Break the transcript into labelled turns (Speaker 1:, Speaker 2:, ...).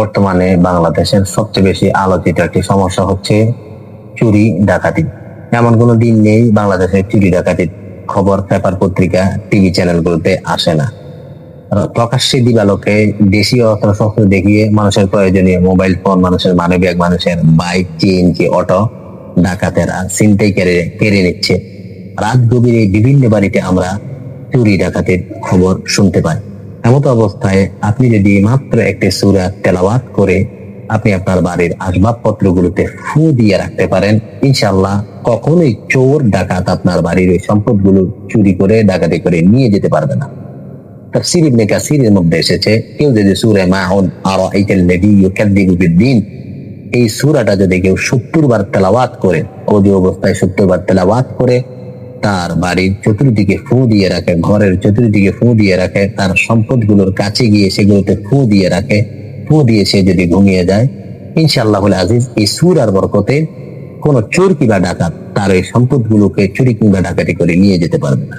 Speaker 1: বর্তমানে বাংলাদেশের সবচেয়ে বেশি আলোচিত একটি সমস্যা হচ্ছে চুরি ডাকাতি। এমন কোনো দিন নেই বাংলাদেশের চুরি ডাকাতির খবর, পেপার, পত্রিকা, টিভি চ্যানেলগুলোতে আসে না। প্রকাশ্যে দিবালোকে দেশীয় অস্ত্রশস্ত্র দেখিয়ে মানুষের প্রয়োজনীয় মোবাইল ফোন, মানুষের মানবিক, মানুষের বাইক চিনকি অটো ডাকাতেরা ছিনতাই কেড়ে কেড়ে নিচ্ছে। রাত গভীরে বিভিন্ন বাড়িতে আমরা চুরি ডাকাতির খবর শুনতে পাই। এমত অবস্থায় আপনি যদি মাত্র একটি সুরা তেলাওয়াত করে আপনি আপনার বাড়ির আসবাবপত্রগুলোতে ফু দিয়ে রাখতে পারেন ইনশাল্লাহ কখনোই চোর, ডাকাত আপনার বাড়ির ওই সম্পদগুলো চুরি করে, ডাকাতি করে নিয়ে যেতে পারবে না। তাফসীর ইবনে কাসিরের মধ্যে এসেছে, কেউ যদি সূরা মাউন ইউকাযযিবু বিদ্দীন, এই সূরাটা যদি কেউ 70 বার তেলাওয়াত করে ওযু অবস্থায় 70 বার তেলাওয়াত করে তার বাড়ির চতুর্দিকে ফু দিয়ে রাখে, ঘরের চতুর্দিকে ফু দিয়ে রাখে, তার সম্পদগুলোর কাছে গিয়ে সেগুলোতে ফু দিয়ে রাখে। ফু দিয়ে সে যদি ঘুমিয়ে যায়, ইনশাআল্লাহ আজিজ এই সুর আর বরকতে কোন চোর কিংবা ডাকাত তার এই সম্পদগুলোকে, চুরি কিংবা ডাকাতি করে নিয়ে যেতে পারবে না।